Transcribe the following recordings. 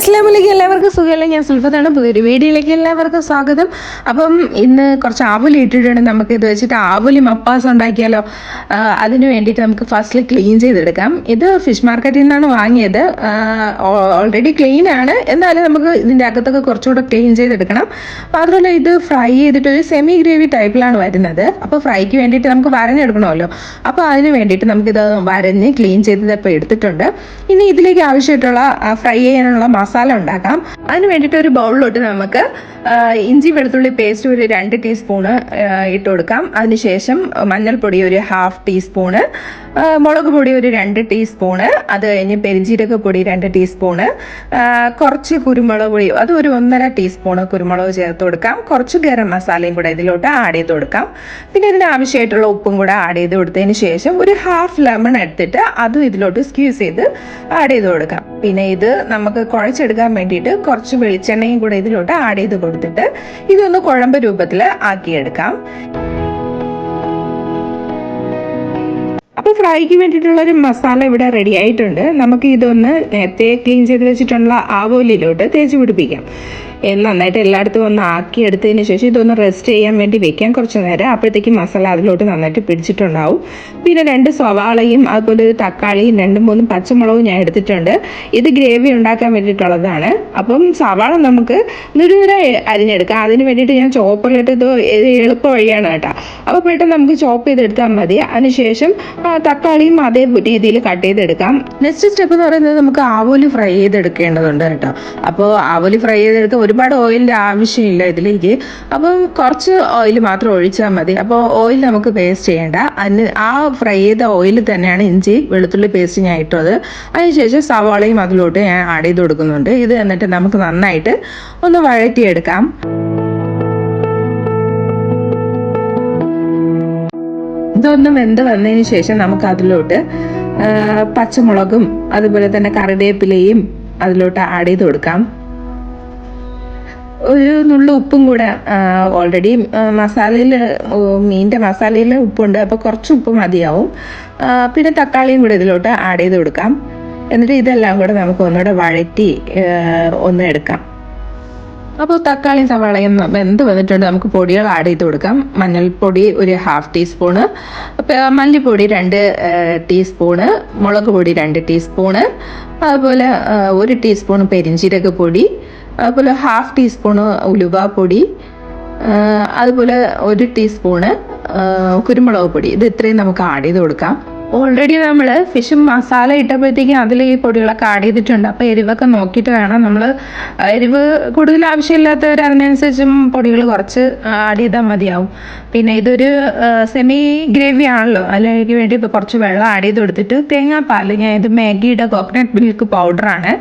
അസ്ലാം വലൈക്കും എല്ലാവർക്കും സുഖമല്ല? ഞാൻ സുൽഫത്താണ്. പുതിയൊരു വീഡിയോയിലേക്ക് എല്ലാവർക്കും സ്വാഗതം. അപ്പം ഇന്ന് കുറച്ച് ആവലി ഇട്ടിട്ടുണ്ട്. നമുക്ക് ഇത് വെച്ചിട്ട് ആവലി മപ്പാസ് ഉണ്ടാക്കിയാലോ? അതിന് വേണ്ടിയിട്ട് നമുക്ക് ഫസ്റ്റിൽ ക്ലീൻ ചെയ്തെടുക്കാം. ഇത് ഫിഷ് മാർക്കറ്റിൽ നിന്നാണ് വാങ്ങിയത്. ഓൾറെഡി ക്ലീൻ ആണ്. എന്നാലും നമുക്ക് ഇതിന്റെ അകത്തൊക്കെ കുറച്ചുകൂടെ ക്ലീൻ ചെയ്തെടുക്കണം. മാത്രമല്ല ഇത് ഫ്രൈ ചെയ്തിട്ട് ഒരു സെമി ഗ്രേവി ടൈപ്പിലാണ് വരുന്നത്. അപ്പോൾ ഫ്രൈക്ക് വേണ്ടിയിട്ട് നമുക്ക് വരഞ്ഞെടുക്കണമല്ലോ. അപ്പോൾ അതിന് വേണ്ടിയിട്ട് നമുക്കിത് വരഞ്ഞ് ക്ലീൻ ചെയ്തത് ഇപ്പോൾ എടുത്തിട്ടുണ്ട്. ഇനി ഇതിലേക്ക് ആവശ്യമായിട്ടുള്ള ഫ്രൈ ചെയ്യാനുള്ള ഉണ്ടാക്കാം. അതിന് വേണ്ടിയിട്ട് ഒരു ബൗളിലോട്ട് നമുക്ക് ഇഞ്ചി വെളുത്തുള്ളി പേസ്റ്റ് ഒരു രണ്ട് ടീസ്പൂണ് ഇട്ട് കൊടുക്കാം. അതിനുശേഷം മഞ്ഞൾപ്പൊടി ഒരു ഹാഫ് ടീസ്പൂണ് മുളക് പൊടി ഒരു രണ്ട് ടീസ്പൂണ് അത് കഴിഞ്ഞ് പെരിഞ്ജീരക പൊടി രണ്ട് ടീസ്പൂണ് കുറച്ച് കുരുമുളക് പൊടി അത് ഒരു ഒന്നര ടീസ്പൂണ് കുരുമുളക് ചേർത്ത് കൊടുക്കാം. കുറച്ച് ഗരം മസാലയും കൂടെ ഇതിലോട്ട് ആഡ് ചെയ്ത് കൊടുക്കാം. പിന്നെ ഇതിന് ആവശ്യമായിട്ടുള്ള ഉപ്പും കൂടെ ആഡ് ചെയ്ത് കൊടുത്തതിന് ശേഷം ഒരു ഹാഫ് ലെമൺ എടുത്തിട്ട് അതും ഇതിലോട്ട് സ്ക്യൂസ് ചെയ്ത് ആഡ് ചെയ്ത് കൊടുക്കാം. പിന്നെ ഇത് നമുക്ക് കുഴച്ചെടുക്കാൻ വേണ്ടിയിട്ട് കുറച്ച് വെളിച്ചെണ്ണയും കൂടെ ഇതിലോട്ട് ആഡ് ചെയ്ത് കൊടുത്തിട്ട് ഇതൊന്ന് കുഴമ്പ് രൂപത്തിൽ ആക്കിയെടുക്കാം. അപ്പോൾ ഫ്രൈക്ക് വേണ്ടിയിട്ടുള്ളൊരു മസാല ഇവിടെ റെഡി ആയിട്ടുണ്ട്. നമുക്ക് ഇതൊന്ന് നേരത്തെ ക്ലീൻ ചെയ്ത് വെച്ചിട്ടുള്ള ആവോലിയിലോട്ട് തേച്ച് പിടിപ്പിക്കാം. നന്നായിട്ട് എല്ലായിടത്തും ഒന്ന് ആക്കി എടുത്തതിന് ശേഷം ഇതൊന്ന് റെസ്റ്റ് ചെയ്യാൻ വേണ്ടി വെക്കാൻ കുറച്ച് നേരം. അപ്പോഴത്തേക്കും മസാല അതിലോട്ട് നന്നായിട്ട് പിടിച്ചിട്ടുണ്ടാവും. പിന്നെ രണ്ട് സവാളയും അതുപോലെ ഒരു തക്കാളിയും രണ്ടും മൂന്നും പച്ചമുളകും ഞാൻ എടുത്തിട്ടുണ്ട്. ഇത് ഗ്രേവി ഉണ്ടാക്കാൻ വേണ്ടിയിട്ടുള്ളതാണ്. അപ്പം സവാള നമുക്ക് നുരുനുര അരിഞ്ഞെടുക്കാം. അതിന് വേണ്ടിയിട്ട് ഞാൻ ചോപ്പറിലിട്ട് ഇത് എളുപ്പ വഴിയാണ് കേട്ടോ. അപ്പോൾ പെട്ടെന്ന് നമുക്ക് ചോപ്പ് ചെയ്തെടുത്താൽ മതി. അതിനുശേഷം തക്കാളിയും അതേ രീതിയിൽ കട്ട് ചെയ്തെടുക്കാം. നെക്സ്റ്റ് സ്റ്റെപ്പ് എന്ന് പറയുന്നത് നമുക്ക് ആവോലി ഫ്രൈ ചെയ്തെടുക്കേണ്ടതുണ്ട് കേട്ടോ. അപ്പോൾ ആവോലി ഫ്രൈ ചെയ്തെടുക്കാൻ ഒരുപാട് ഓയിലിന്റെ ആവശ്യമില്ല ഇതിലേക്ക്. അപ്പം കുറച്ച് ഓയിൽ മാത്രം ഒഴിച്ചാൽ മതി. അപ്പോൾ ഓയിൽ നമുക്ക് പേസ്റ്റ് ചെയ്യേണ്ട. അതിന് ആ ഫ്രൈ ചെയ്ത ഓയിൽ തന്നെയാണ് ഇഞ്ചി വെളുത്തുള്ളി പേസ്റ്റ് ഞാൻ ഇട്ടത്. അതിനുശേഷം സവാളയും അതിലോട്ട് ഞാൻ ആഡ് ചെയ്ത് കൊടുക്കുന്നുണ്ട്. ഇത് എന്നിട്ട് നമുക്ക് നന്നായിട്ട് ഒന്ന് വഴറ്റിയെടുക്കാം. ഇതൊന്ന് വെന്ത് വന്നതിന് ശേഷം നമുക്ക് അതിലോട്ട് പച്ചമുളകും അതുപോലെ തന്നെ കറിവേപ്പിലയും അതിലോട്ട് ആഡ് ചെയ്ത് കൊടുക്കാം. ഒരു നുള്ള ഉപ്പും കൂടെ ഓൾറെഡി മസാലയിൽ മീനിന്റെ മസാലയിൽ ഉപ്പുണ്ട്. അപ്പോൾ കുറച്ച് ഉപ്പ് മതിയാവും. പിന്നെ തക്കാളിയും കൂടെ ഇതിലോട്ട് ആഡ് ചെയ്ത് കൊടുക്കാം. എന്നിട്ട് ഇതെല്ലാം കൂടെ നമുക്ക് ഒന്നുകൂടെ വഴറ്റി ഒന്ന് എടുക്കാം. അപ്പോൾ തക്കാളിയും സവാളയും വെന്ത് വന്നിട്ടുണ്ട്. നമുക്ക് പൊടികൾ ആഡ് ചെയ്ത് കൊടുക്കാം. മഞ്ഞൾപ്പൊടി ഒരു ഹാഫ് ടീസ്പൂണ് മല്ലിപ്പൊടി രണ്ട് ടീസ്പൂണ് മുളക് പൊടി രണ്ട് ടീസ്പൂണ് അതുപോലെ ഒരു ടീസ്പൂൺ പെരിഞ്ചീരക പൊടി അതുപോലെ ഹാഫ് ടീസ്പൂണ് ഉലുവ പൊടി അതുപോലെ ഒരു ടീസ്പൂണ് കുരുമുളക് പൊടി. ഇത് ഇത്രയും നമുക്ക് ആഡ് ചെയ്ത് കൊടുക്കാം. ഓൾറെഡി നമ്മൾ ഫിഷ് മസാല ഇട്ടപ്പോഴത്തേക്കും അതിൽ ഈ പൊടികളൊക്കെ ആഡ് ചെയ്തിട്ടുണ്ട്. അപ്പോൾ എരിവൊക്കെ നോക്കിയിട്ട് വേണം നമ്മൾ എരിവ് കൂടുതൽ ആവശ്യമില്ലാത്തവർ അതിനനുസരിച്ചും പൊടികൾ കുറച്ച് ആഡ് ചെയ്താൽ മതിയാവും. പിന്നെ ഇതൊരു സെമി ഗ്രേവി ആണല്ലോ. അതിലേക്ക് വേണ്ടി ഇപ്പോൾ കുറച്ച് വെള്ളം ആഡ് ചെയ്ത് കൊടുത്തിട്ട് തേങ്ങാപ്പാൽ ഞാൻ ഇത് മാഗിയുടെ കോക്കനട്ട് മിൽക്ക് പൗഡറാണ്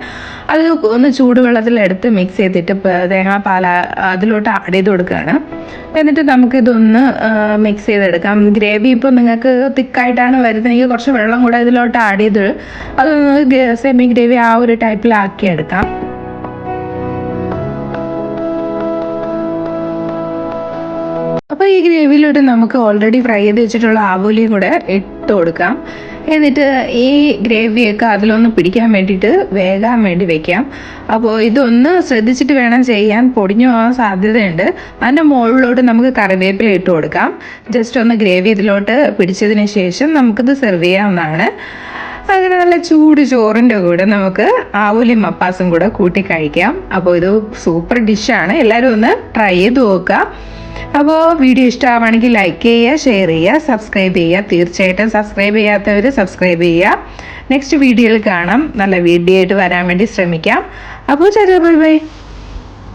അത് ഒന്ന് ചൂടുവെള്ളത്തിൽ എടുത്ത് മിക്സ് ചെയ്തിട്ട് തേങ്ങാപ്പാൽ അതിലോട്ട് ആഡ് ചെയ്ത് കൊടുക്കുകയാണ്. എന്നിട്ട് നമുക്കിതൊന്ന് മിക്സ് ചെയ്തെടുക്കാം. ഗ്രേവി ഇപ്പോൾ നിങ്ങൾക്ക് തിക്കായിട്ടാണ് വരുന്നതെങ്കിൽ കുറച്ച് വെള്ളം കൂടെ ഇതിലോട്ട് ആഡ് ചെയ്ത് അത് സെമി ഗ്രേവി ആ ഒരു ടൈപ്പിലാക്കി എടുക്കാം. അപ്പോൾ ഈ ഗ്രേവിയിലോട്ട് നമുക്ക് ഓൾറെഡി ഫ്രൈ ചെയ്ത് വെച്ചിട്ടുള്ള ആവോലിയും കൂടെ ഇട്ട് കൊടുക്കാം. എന്നിട്ട് ഈ ഗ്രേവിയൊക്കെ അതിലൊന്ന് പിടിക്കാൻ വേണ്ടിയിട്ട് വേകാൻ വേണ്ടി വെക്കാം. അപ്പോൾ ഇതൊന്ന് ശ്രദ്ധിച്ചിട്ട് വേണം ചെയ്യാൻ. പൊടിഞ്ഞു പോകാൻ സാധ്യതയുണ്ട്. അതിന്റെ മുകളിലോട്ട് നമുക്ക് കറിവേപ്പില ഇട്ട് കൊടുക്കാം. ജസ്റ്റ് ഒന്ന് ഗ്രേവി ഇതിലോട്ട് പിടിച്ചതിന് ശേഷം നമുക്കിത് സെർവ് ചെയ്യാവുന്നതാണ്. അങ്ങനെ നല്ല ചൂട് ചോറിന്റെ കൂടെ നമുക്ക് ആവൂലിയും മപ്പാസും കൂടെ കൂട്ടി കഴിക്കാം. അപ്പോൾ ഇത് സൂപ്പർ ഡിഷാണ് എല്ലാവരും ഒന്ന് ട്രൈ ചെയ്ത് നോക്കുക. അപ്പോൾ വീഡിയോ ഇഷ്ടമാണെങ്കിൽ ലൈക്ക് ചെയ്യുക ഷെയർ ചെയ്യുക സബ്സ്ക്രൈബ് ചെയ്യുക. തീർച്ചയായിട്ടും സബ്സ്ക്രൈബ് ചെയ്യാത്തവർ സബ്സ്ക്രൈബ് ചെയ്യുക. നെക്സ്റ്റ് വീഡിയോയിൽ കാണാം. നല്ല വീഡിയോ ആയിട്ട് വരാൻ വേണ്ടി ശ്രമിക്കാം. അപ്പോൾ ചെറിയ ബൈ ബൈ